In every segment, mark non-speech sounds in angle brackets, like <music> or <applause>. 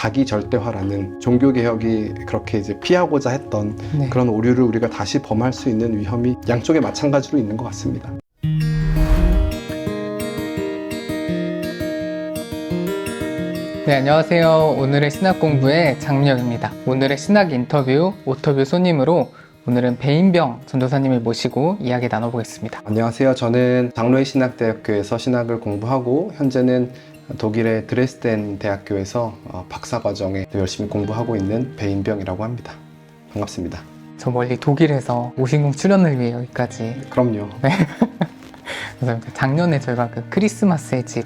자기 절대화라는 종교 개혁이 그렇게 이제 피하고자 했던 네. 그런 오류를 우리가 다시 범할 수 있는 위험이 양쪽에 마찬가지로 있는 것 같습니다. 네, 안녕하세요. 오늘의 신학 공부의 장미혁입니다. 오늘의 신학 인터뷰 오터뷰 손님으로 오늘은 배인병 전도사님을 모시고 이야기 나눠보겠습니다. 안녕하세요. 저는 장로의 신학대학교에서 신학을 공부하고 현재는 독일의 드레스덴 대학교에서 어, 박사과정에 열심히 공부하고 있는 배인병이라고 합니다. 반갑습니다. 저 멀리 독일에서 오신궁 출연을 위해 여기까지. 그럼요. <laughs> 그래서 작년에 저희가 그 크리스마스의 집?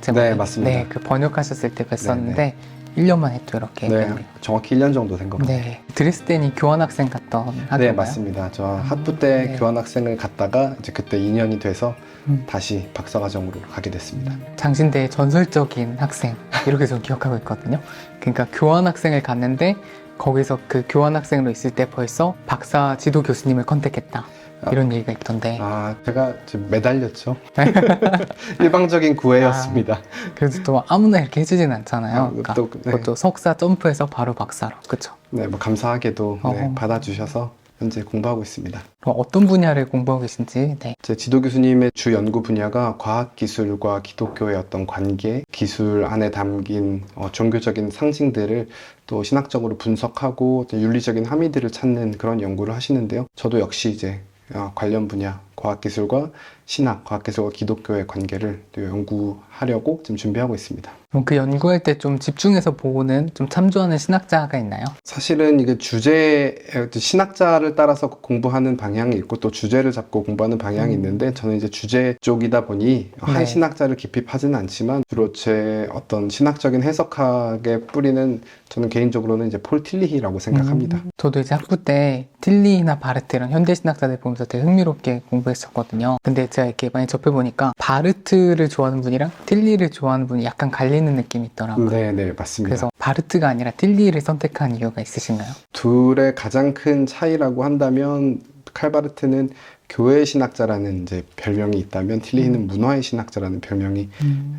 제목이? 네, 맞습니다. 네, 그 번역하셨을 때 뵀었는데 1년 만에 또 이렇게. 네. 정확히 1년 정도 된것 같아요. 네. 드레스덴이 교환학생 갔던 학교인가요? 네, 맞습니다. 저 학부 때 네. 교환학생을 갔다가 이제 그때 2년이 돼서 음. 다시 박사과정으로 가게 됐습니다. 장신대의 전설적인 학생 이렇게 저 기억하고 있거든요. 그러니까 교환학생을 갔는데 거기서 그 교환학생으로 있을 때 벌써 박사 지도 교수님을 컨택했다 이런 얘기가 있던데 아, 제가 지금 매달렸죠. <laughs> 일방적인 구애였습니다. 그래도 또 아무나 이렇게 해주진 않잖아요. 아, 그러니까 또, 네. 그것도 석사 점프해서 바로 박사로 그렇죠. 네, 뭐 감사하게도 네, 어허. 받아주셔서 현재 공부하고 있습니다. 그럼 어떤 분야를 공부하고 계신지 네. 제 지도 교수님의 주 연구 분야가 과학 기술과 기독교의 어떤 관계, 기술 안에 담긴 어, 종교적인 상징들을 또 신학적으로 분석하고 또 윤리적인 함의들을 찾는 그런 연구를 하시는데요. 저도 역시 이제 어, 관련 분야 과학 기술과 신학, 과학 기술과 기독교의 관계를 또 연구하려고 지금 준비하고 있습니다. 그럼 그 연구할 때 좀 집중해서 보고는 좀 참조하는 신학자가 있나요? 사실은 이게 주제 신학자를 따라서 공부하는 방향이 있고 또 주제를 잡고 공부하는 방향이 음. 있는데 저는 이제 주제 쪽이다 보니 한 네. 신학자를 깊이 파지는 않지만 주로 제 어떤 신학적인 해석학의 뿌리는 저는 개인적으로는 이제 폴 틸리히라고 생각합니다. 음, 저도 이제 학부 때 틸리나 바르트 이런 현대 신학자들 보면서 되게 흥미롭게 공부했었거든요. 근데 제가 이렇게 많이 접해보니까 바르트를 좋아하는 분이랑 틸리를 좋아하는 분이 약간 갈리는 느낌이 있더라고요. 네, 네, 맞습니다. 그래서 바르트가 아니라 틸리를 선택한 이유가 있으신가요? 둘의 가장 큰 차이라고 한다면 칼바르트는 교회 신학자라는 이제 별명이 있다면 틸리히는 음. 문화의 신학자라는 별명이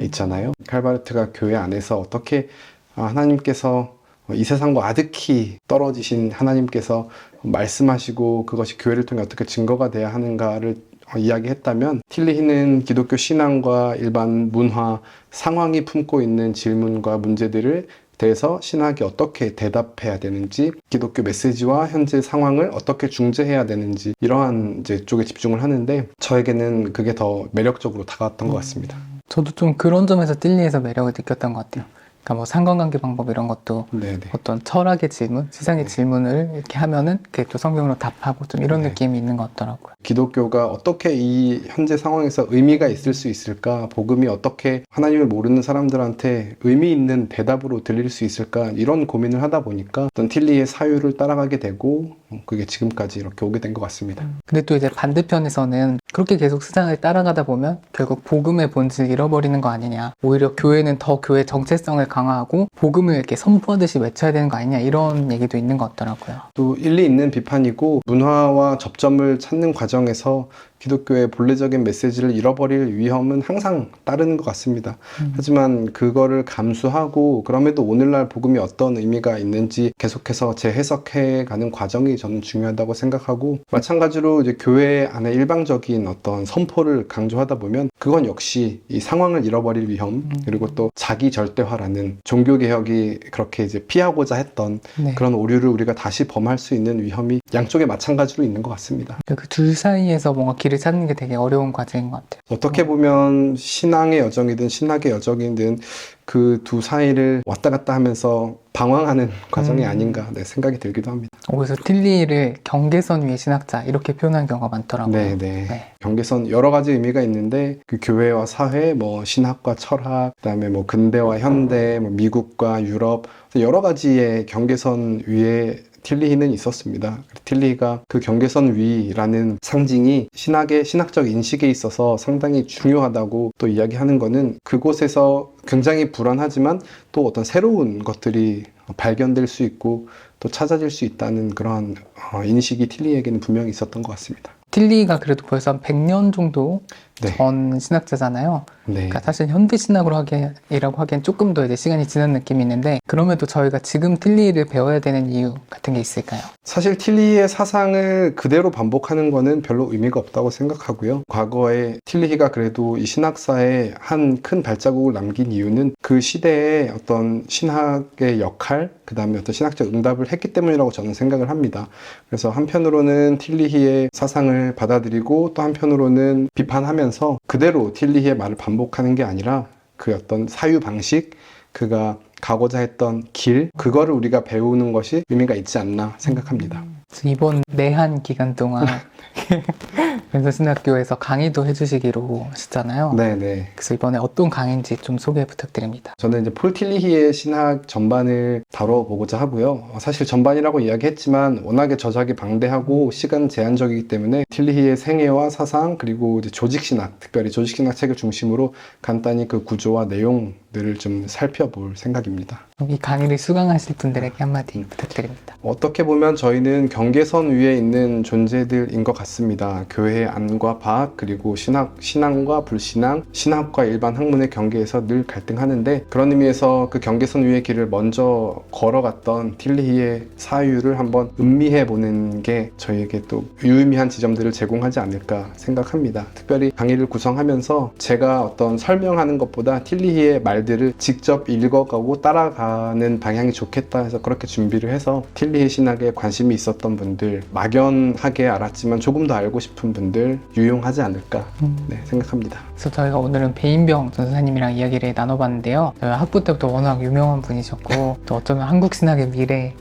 있잖아요. 칼바르트가 교회 안에서 어떻게 아, 하나님께서 이 세상과 아득히 떨어지신 하나님께서 말씀하시고 그것이 교회를 통해 어떻게 증거가 돼야 하는가를 어, 이야기했다면 틸리히는 기독교 신앙과 일반 문화 상황이 품고 있는 질문과 문제들을 대해서 신학이 어떻게 대답해야 되는지 기독교 메시지와 현재 상황을 어떻게 중재해야 되는지 이러한 이제 쪽에 집중을 하는데 저에게는 그게 더 매력적으로 다가왔던 것 같습니다. 저도 좀 그런 점에서 틸리에서 매력을 느꼈던 것 같아요. 그러니까 뭐 상관관계 방법 이런 것도 네네. 어떤 철학의 질문, 세상의 네. 질문을 이렇게 하면은 그게 또 성경으로 답하고 좀 이런 네. 느낌이 있는 것 같더라고요. 기독교가 어떻게 이 현재 상황에서 의미가 있을 수 있을까? 복음이 어떻게 하나님을 모르는 사람들한테 의미 있는 대답으로 들릴 수 있을까? 이런 고민을 하다 보니까 어떤 틸리의 사유를 따라가게 되고 어, 그게 지금까지 이렇게 오게 된 것 같습니다. 근데 또 이제 반대편에서는 그렇게 계속 세상을 따라가다 보면 결국 복음의 본질을 잃어버리는 거 아니냐. 오히려 교회는 더 교회 정체성을 강화하고 복음을 이렇게 선포하듯이 외쳐야 되는 거 아니냐. 이런 얘기도 있는 것 같더라고요. 또 일리 있는 비판이고 문화와 접점을 찾는 과정에서 기독교의 본래적인 메시지를 잃어버릴 위험은 항상 따르는 것 같습니다. 음. 하지만 그거를 감수하고 그럼에도 오늘날 복음이 어떤 의미가 있는지 계속해서 재해석해 가는 과정이 저는 중요하다고 생각하고 마찬가지로 이제 교회 안에 일방적인 어떤 선포를 강조하다 보면 그건 역시 이 상황을 잃어버릴 위험 음. 그리고 또 자기 절대화라는 종교 개혁이 그렇게 이제 피하고자 했던 네. 그런 오류를 우리가 다시 범할 수 있는 위험이 양쪽에 마찬가지로 있는 것 같습니다. 그 둘 사이에서 뭔가 길을 찾는 게 되게 어려운 과제인 것 같아요. 어떻게 보면 신앙의 여정이든 신학의 여정이든 그 두 사이를 왔다 갔다 하면서 방황하는 과정이 음. 아닌가 네, 생각이 들기도 합니다. 그래서 틸리를 경계선 위의 신학자 이렇게 표현하는 경우가 많더라고요. 네, 네. 네. 경계선 여러 가지 의미가 있는데 그 교회와 사회, 뭐 신학과 철학, 그다음에 뭐 근대와 현대, 뭐 미국과 유럽 여러 가지의 경계선 위에 틸리히는 있었습니다. 틸리히가 그 경계선 위라는 상징이 신학의 신학적 인식에 있어서 상당히 중요하다고 또 이야기하는 거는 그곳에서 굉장히 불안하지만 또 어떤 새로운 것들이 발견될 수 있고 또 찾아질 수 있다는 그런 어, 인식이 틸리에게는 분명히 있었던 것 같습니다. 틸리가 그래도 벌써 한 100년 정도 네. 전 신학자잖아요. 네. 그러니까 사실 현대 신학으로 하기이라고 하기엔 조금 더 이제 시간이 지난 느낌이 있는데 그럼에도 저희가 지금 틸리를 배워야 되는 이유 같은 게 있을까요? 사실 틸리히의 사상을 그대로 반복하는 거는 별로 의미가 없다고 생각하고요. 과거에 틸리히가 그래도 이 신학사에 한 큰 발자국을 남긴 이유는 그 시대의 어떤 신학의 역할, 그 다음에 어떤 신학적 응답을 했기 때문이라고 저는 생각을 합니다. 그래서 한편으로는 틸리히의 사상을 받아들이고 또 한편으로는 비판하면 서 그대로 틸리히의 말을 반복하는 게 아니라 그 어떤 사유 방식, 그가 가고자 했던 길, 그거를 우리가 배우는 것이 의미가 있지 않나 생각합니다. 그래서 이번 내한 기간 동안 <laughs> <laughs> 벤서신학교에서 강의도 해주시기로 하셨잖아요. 네네. 그래서 이번에 어떤 강의인지 좀 소개 부탁드립니다. 저는 이제 폴 틸리히의 신학 전반을 다뤄보고자 하고요. 어, 사실 전반이라고 이야기했지만 워낙에 저작이 방대하고 시간 제한적이기 때문에 틸리히의 생애와 사상 그리고 이제 조직 신학, 특별히 조직 신학 책을 중심으로 간단히 그 구조와 내용들을 좀 살펴볼 생각입니다. 이 강의를 수강하실 분들에게 한마디 부탁드립니다. 어떻게 보면 저희는 경계선 위에 있는 존재들인 것 같습니다. 교회의 안과 밖, 그리고 신학, 신앙과 불신앙, 신학과 일반 학문의 경계에서 늘 갈등하는데 그런 의미에서 그 경계선 위의 길을 먼저 걸어갔던 틸리히의 사유를 한번 음미해 보는 게 저희에게 또 유의미한 지점들을 제공하지 않을까 생각합니다. 특별히 강의를 구성하면서 제가 어떤 설명하는 것보다 틸리히의 말들을 직접 읽어가고 따라가는 방향이 좋겠다 해서 그렇게 준비를 해서 틸리히 신학에 관심이 있었던 분들, 막연하게 알았지만 조금 더 알고 싶은 분들 유용하지 않을까 음. 네, 생각합니다. 그래서 저희가 오늘은 배인병 전사님이랑 이야기를 나눠봤는데요. 저희 학부 때부터 워낙 유명한 분이셨고 <laughs> 또 어쩌면 한국 신학의 미래가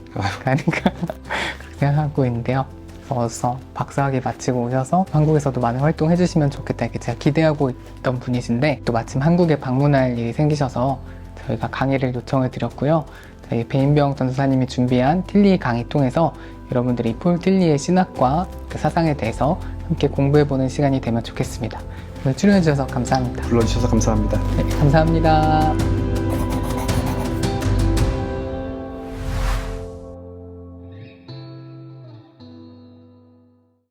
아닌가 <laughs> 생각하고 있는데요. 그래서 박사학위 마치고 오셔서 한국에서도 많은 활동해 주시면 좋겠다 이렇게 제가 기대하고 있던 분이신데 또 마침 한국에 방문할 일이 생기셔서 저희가 강의를 요청을 드렸고요. 저희 배인병 전사님이 준비한 틸리 강의 통해서 여러분들이 폴 틸리의 신학과 그 사상에 대해서 함께 공부해보는 시간이 되면 좋겠습니다. 오늘 출연해주셔서 감사합니다. 불러주셔서 감사합니다. 네, 감사합니다.